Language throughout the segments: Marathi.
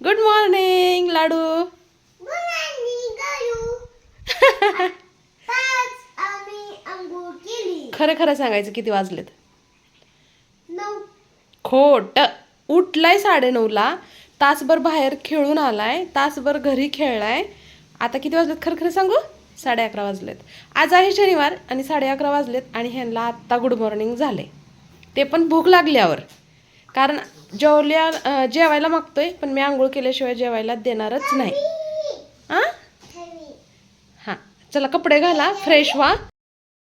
गुड मॉर्निंग लाडू खरं खरं सांगायचं किती वाजलेत? खोट. उठलाय साडेनऊला. तासभर बाहेर खेळून आलाय. तासभर घरी खेळलाय. आता किती वाजलेत? खरं खरं सांगू? साडे अकरा वाजलेत. आज आहे शनिवार आणि साडे अकरा वाजलेत आणि ह्यांना आत्ता गुड मॉर्निंग झाले ते पण भूक लागल्यावर. कारण जेवल्या जेवायला मागतोय पण मी आंघोळ केल्याशिवाय जेवायला देणारच नाही. हां हां चला कपडे घाला फ्रेश व्हा.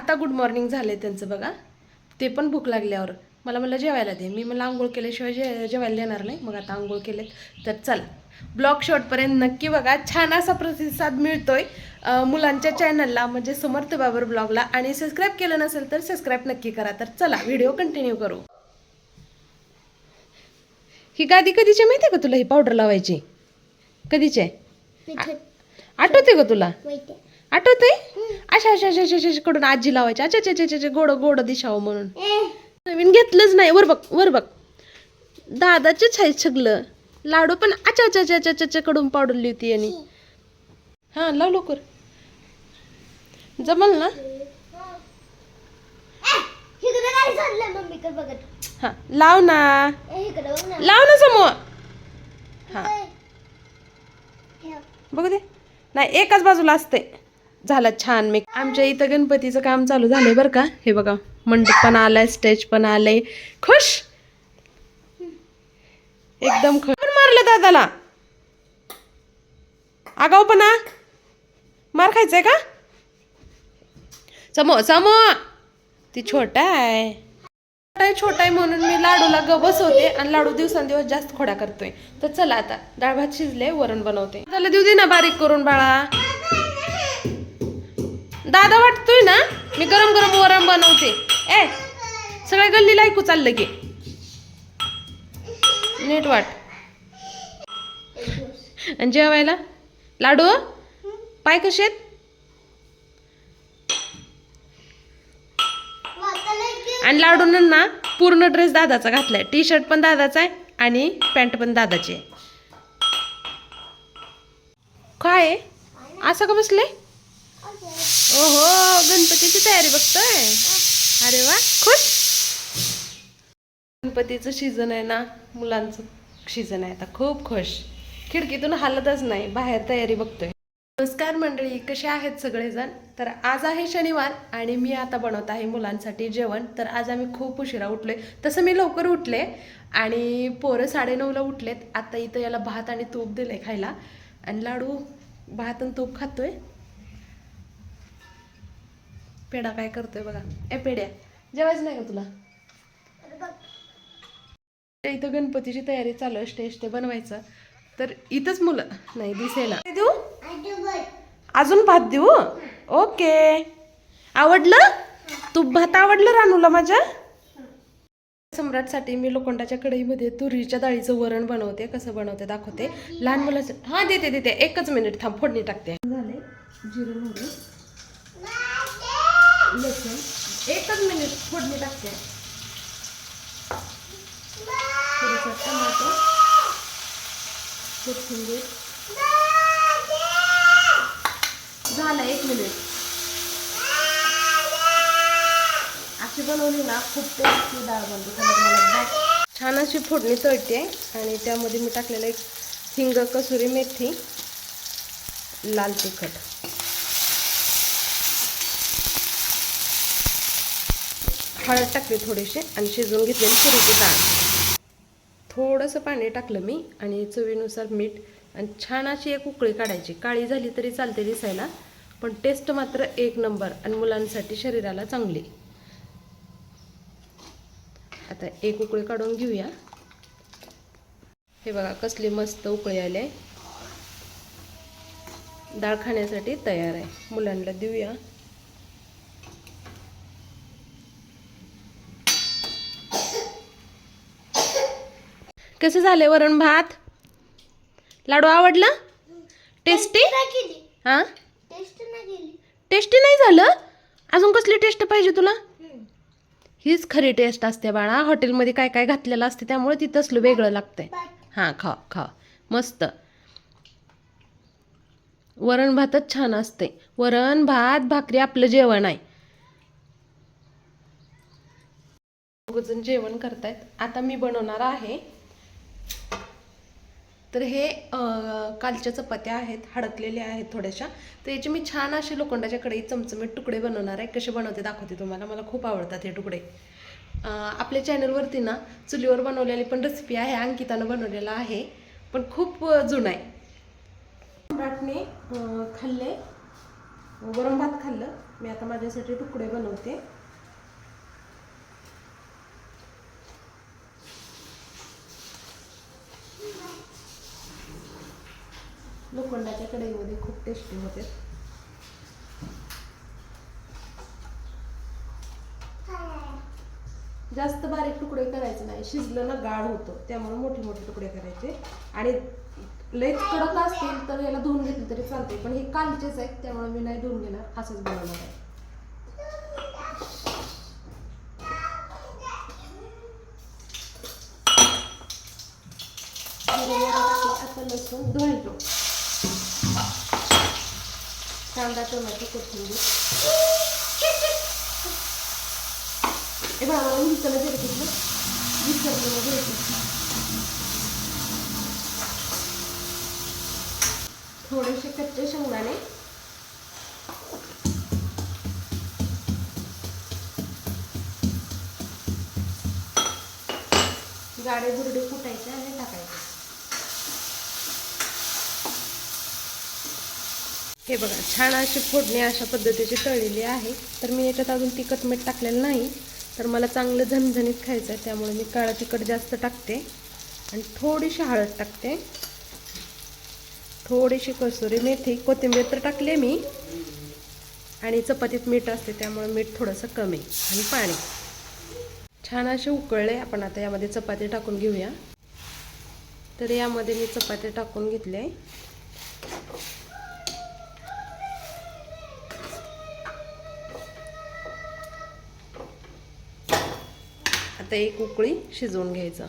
आता गुड मॉर्निंग झाले त्यांचं बघा. ते पण भूक लागल्यावर. मला मला जेवायला दे. मी मला आंघोळ केल्याशिवाय जे जेवायला देणार नाही. मग आता आंघोळ केलेत. तर चला. ब्लॉग शॉर्टपर्यंत नक्की बघा. छान असा प्रतिसाद मिळतोय मुलांच्या चॅनलला म्हणजे समर्थ बाबर ब्लॉगला आणि सबस्क्राईब केलं नसेल तर सबस्क्राईब नक्की करा. तर चला व्हिडिओ कंटिन्यू करू. ही गादी कधीची माहिती आहे का तुला? ही पावडर लावायची. कधीची आहे? आठवते. का तुला? आठवते? अशा अशा अशा अशा अशा कडून आजी लावायची. अच्छा अच्छा अच्छा अच्छा गोड गोड दिशावं म्हणून. नवीन घेतलंच नाही. वर बघ वर बघ. दादाचेच आहे सगळं लाडू पण अच्छा अच्छा अच्छा अच्छा अच्छा कडून पावडरली होती यांनी. हां लाव लवकर. जमल ना? हां लाव ना. लाव ना समोर. हां. बघू दे. नाही एकाच बाजूला असते झालं छान मी आमच्या इथं गणपतीचं काम चालू झालंय बरं का. हे बघा मंडप पण आलाय स्टेज पण आलंय. खुश? एकदम खुश. कोण मारलं दादाला? आगाऊपणा मार खायचंय का? समो समो ती छोटा आहे. छोटा आहे छोटा आहे म्हणून मी लाडूला ग बसवते आणि लाडू दिवसांदिवस जास्त खोड्या करतोय. तर चला आता डाळ भात शिजले वरण बनवते. त्याला देऊ दे ना बारीक करून बाळा. दादा वाटतोय ना मी गरम गरम वरण बनवते. ए सगळ्या गल्लीला ऐकू चाललं की. नीट वाट. आणि जेवायला? लाडू? पाय कसे आहेत? आणि लाडून ना पूर्ण ड्रेस दादाचा घातलाय. टी शर्ट पण दादाचा आहे आणि पॅन्ट पण दादाची आहे. काय आहे? असं का बसले? ओहो गणपतीची तयारी बघतोय. अरे वा खुश? गणपतीचं सीझन आहे ना मुलांचं सीझन आहे आता. खूप खुश. खिडकीतून हालतच नाही बाहेर तयारी बघतोय. नमस्कार मंडळी कसे आहेत सगळेजण? तर आज आहे शनिवार आणि मी आता बनवत आहे मुलांसाठी जेवण. तर आज आम्ही खूप उशिरा उठलोय. तसं मी लवकर उठले आणि पोरं साडेनऊला उठलेत. आता इथं याला भात आणि तूप दिले खायला. आणि लाडू भात आणि तूप खातोय. पेडा काय करतोय बघा. ए पेड्या जेवायचं नाही का तुला? इथं गणपतीची तयारी चालू आहे स्टेज ते बनवायचं. तर इथंच मुलं. नाही दिसेना देऊ? अजून भात देऊ? ओके. आवडलं? तूप भात आवडलं रानूला माझ्या? सम्राटसाठी मी लोखंडाच्या कढईमध्ये तुरीच्या डाळीचं वरण बनवते. कसं बनवते दाखवते. लहान मुलाचं हां देते देते. एकच मिनिट थांब फोडणी टाकते. झाले जिरं मोहरी. लसूण. एकच मिनिट फोडणी टाकते. कोथिंबीर झालं एक मिनिट अशी बनवली ना खूप टेस्टी डाळ बनते. तुम्हाला छान अशी फोडणी तळते. आणि त्यामध्ये मी टाकलेलं एक हिंग कसुरी मेथी लाल तिखट. हळद टाकली थोडीशी आणि शिजवून घेतलेली तुरीची डाळ. थोडंसं पाणी टाकलं मी आणि चवीनुसार मीठ आणि छान अशी एक उकळी काढायची. काळी झाली तरी चालते दिसायला पण टेस्ट मात्र एक नंबर आणि मुलांसाठी शरीराला चांगली. आता एक उकळी काढून घेऊया. हे बघा कसली मस्त उकळी आली आहे. डाळ खाण्यासाठी तयार आहे. मुलांना देऊया. कसं झाले वरण भात? लाडू आवडला? टेस्टी हां? टेस्टी नाही झालं? अजून कसली टेस्ट पाहिजे तुला? हीच खरी टेस्ट असते बाळा. हॉटेलमध्ये काय काय घातलेलं असते त्यामुळे ती तसलं वेगळं लागतंय. हां खा खा. मस्त. वरण भातच छान असते. वरण भात भाकरी आपलं जेवण आहे. जेवण करतायत. आता मी बनवणार आहे तर हे कालच्या चपात्या आहेत हडकलेल्या आहेत थोड्याशा. तर याचे मी छान असे लोखंडाच्या कढईत चमचमीत तुकडे बनवणार आहे. कसे बनवते दाखवते तुम्हाला. मला खूप आवडतात हे तुकडे. आपल्या चॅनलवरती ना चुलीवर बनवलेली पण रेसिपी आहे अंकितानं बनवलेला आहे पण खूप जुना आहे. सम्राटने खाल्ले. वरण भात खाल्लं. मी आता माझ्यासाठी तुकडे बनवते. लोखंडाच्या कढईमध्ये खूप टेस्टी होते. जास्त बारीक तुकडे करायचे नाही. शिजलं ना गाळ होतं. त्यामुळे मोठे मोठे तुकडे करायचे. आणि लयच कडक असतील तर याला धुवून घेतले तरी चालते पण हे कालचेच आहेत त्यामुळे मी नाही धुवून घेणार. असंच बनवणार आहे. आता लसूण धुवायचो. कांदा टोमॅटो कोथिंबीर हे बघा मला विसरलं जरी कुठलं विसरलं घ्यायचं थोडेसे कच्चे शेंगदाणे. गाडे बुरडे कुटायचे आणि टाकायचे. हे बघा छान अशी फोडणी अशा पद्धतीची तळलेली आहे. तर मी याच्यात अजून तिखट मीठ टाकलेलं नाही. तर मला चांगलं झणझणीत खायचं आहे त्यामुळे मी काळं तिखट जास्त टाकते. आणि थोडीशी हळद टाकते. थोडीशी कसुरी मेथी कोथिंबीर तर टाकले मी. आणि चपातीत मीठ असते त्यामुळे मीठ थोडंसं कमी आणि पाणी. छान असे उकळले आपण आता यामध्ये चपाती टाकून घेऊया. तर यामध्ये मी चपाती टाकून घेतली. आहे आता एक उकळी शिजवून घ्यायचं.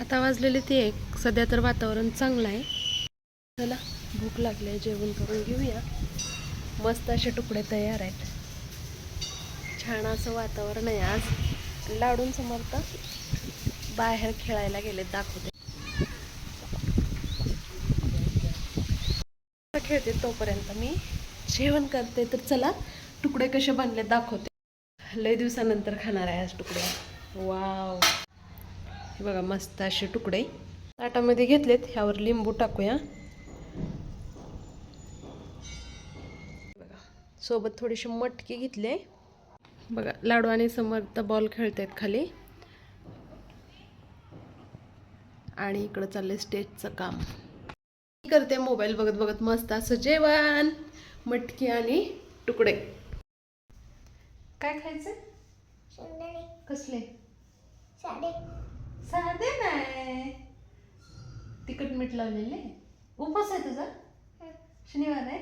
आता वाजलेले ते एक. सध्या तर वातावरण चांगलं आहे. चला भूक लागली आहे जेवण करून घेऊया. मस्त असे तुकडे तयार आहेत. छान असं वातावरण आहे आज. लाडून समर्थ बाहेर खेळायला गेले दाखवते. खेळते तोपर्यंत मी. जेवण करते तर चला तुकडे कसे बनले दाखवते. लय दिवसानंतर खाणार आहे आज तुकडे. वाव. हे बघा मस्त असे तुकडे. ताटामध्ये घेतलेत ह्यावर लिंबू टाकूया. बघा सोबत थोडीशी मटकी घेतले. बघा लाडू आणि समर्थ बॉल खेळतायत खाली. आणि इकडं चाललंय स्टेजचं काम. मी करते मोबाईल बघत बघत मस्त असं जेवण मटकी आणि तुकडे. काय खायचं? शेंगदाणे कसले? साडे साधे नाही. तिखट मीठ लावलेले. उपास आहे तुझा? शनिवार आहे?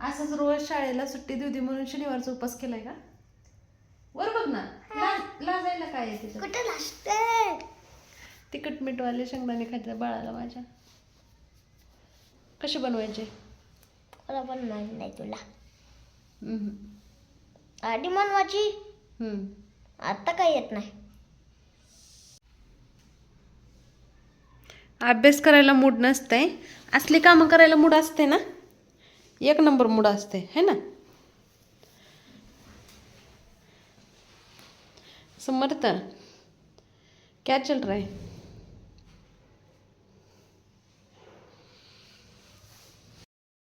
असंच रोज शाळेला सुट्टी देऊ दे म्हणून शनिवारचा उपास केलाय का? वर बघ ना. ला- लाजायला काय आहे त्याच्यात कुठं लागतं तिखट मीठवाले शेंगदाणे खायचे बाळाला माझ्या. कसे बनवायचे? मला पण माहीत नाही तुला. हम्म. आधी मनवाची हम्म. आता काय येत नाही. अभ्यास करायला मूड नसतंय. असली कामं करायला मूड असते ना? एक नंबर मूड असते है ना? समर्थ क्या चल रहा है?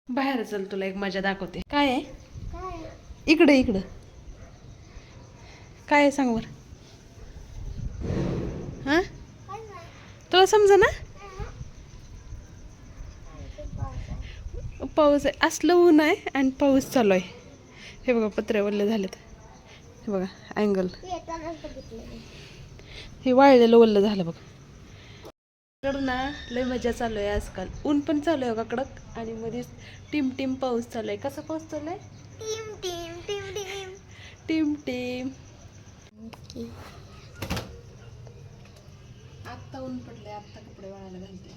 बाहेर चल तुला एक मजा दाखवते. काय आहे? काय? इकडे इकडं. काय आहे सांग बरं. हां? तुला समजा ना पाऊस आहे. असलं ऊन आहे आणि पाऊस चालू आहे. हे बघा पत्रे वल्ले झालेत. हे बघा अँगल. हे वाळलेलं वल्ल झालं बघ. कडं ना लय मजा चालू आहे आजकाल. ऊन पण चालू आहे बघा कडक. आणि मध्ये टिम टिम पाऊस चालू आहे. कसा पाऊस चालू आहे? टीम टीम टीम टीम. टिम टिम. आत्ता ऊन पडले आत्ता कपडे वाळायला घालते.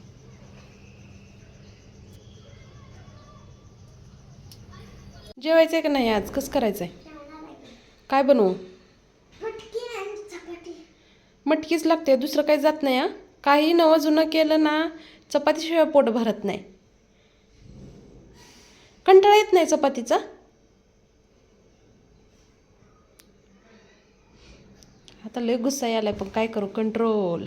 जेवायचंय का नाही आज? कसं करायचंय? काय बनवू? मटकी आणि चपाती. मटकीच लागते दुसरं काही जात नाही हा? काही नवं जुनं केलं ना चपातीशिवाय पोट भरत नाही. कंटाळा येत नाही चपातीचा? आता लय गुस्सा यायलाय पण काय करू? कंट्रोल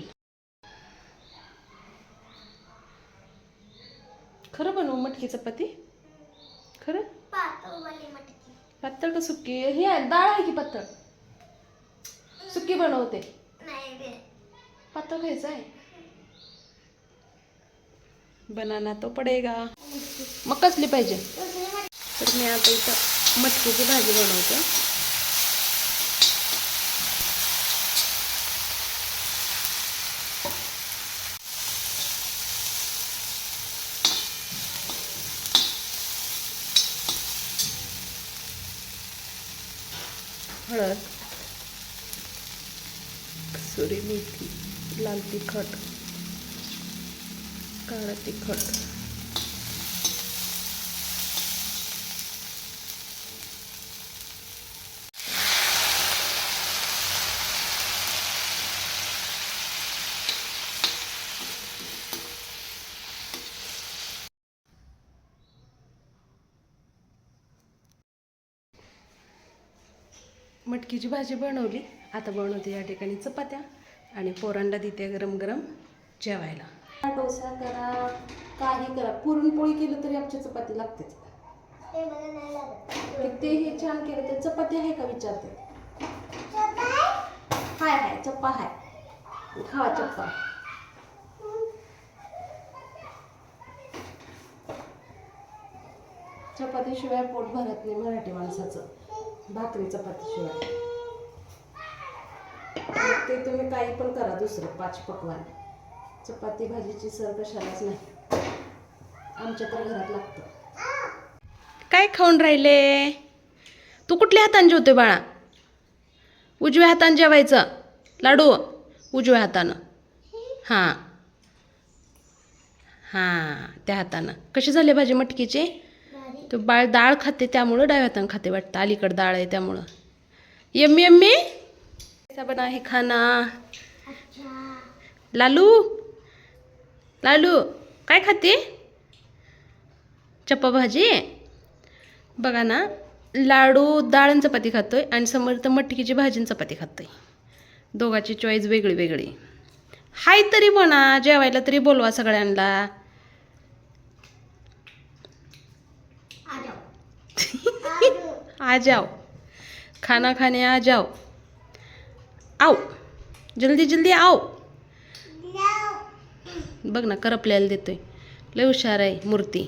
खरं बनवू मटकी चपाती? खरं? पातळ का सुक्की ही आहे डाळ आहे की पातळ? सुक्की बनवते. पातळ खायचं आहे? बनाना तो पडेगा. मग कसली पाहिजे? तर मी आता इथं मटकीची भाजी बनवते. हळद सुरी मेथी लाल तिखट काळं तिखट. मटकीची भाजी बनवली. आता बनवते या ठिकाणी चपात्या आणि पोरांना देते गरम गरम जेवायला. डोसा करा काही करा. पुरणपोळी केलं तरी आमची चपाती लागतेच. ते मला नाही लागत. कितीही छान केलं तर चपाती आहे का विचारते. हाय हाय चप्पा हाय. खावा चप्पा. चपातीशिवाय पोट भरत नाही मराठी माणसाचं. भाकरी चपातीशिवाय मग ते तुम्ही काही पण करा दुसरं पाच पकवान. चपाती भाजीची सर कशालाच नाही. आमच्या तर घरात लागतं. काय खाऊन राहिले? तू कुठल्या हाताने जेवते बाळा? उजव्या हाताने जेवायचं. लाडू उजव्या हातानं. हां. हां त्या हातानं. कशी झाली भाजी मटकीची? तो बाळ डाळ खाते त्यामुळं डाव्या हातानं खाते वाटतं. अलीकडं डाळ आहे त्यामुळं. Yummy yummy. कैसा बना है खाना. लालू. लालू काय खाते? चप्पा भाजी बघा ना लाडू डाळ आणि चपाती खातोय आणि समोर तर मटकीची भाजी आणि चपाती खातोय. दोघाची चॉईस वेगळी वेगळी. हाय तरी म्हणा जेवायला तरी बोलवा सगळ्यांना आ जाओ आ जाओ आ जाओ। खाना खाने आ जाओ। आओ। जल्दी जल्दी आओ। बघ ना करपल्याला देतोय। लय हुशार आहे मूर्ती.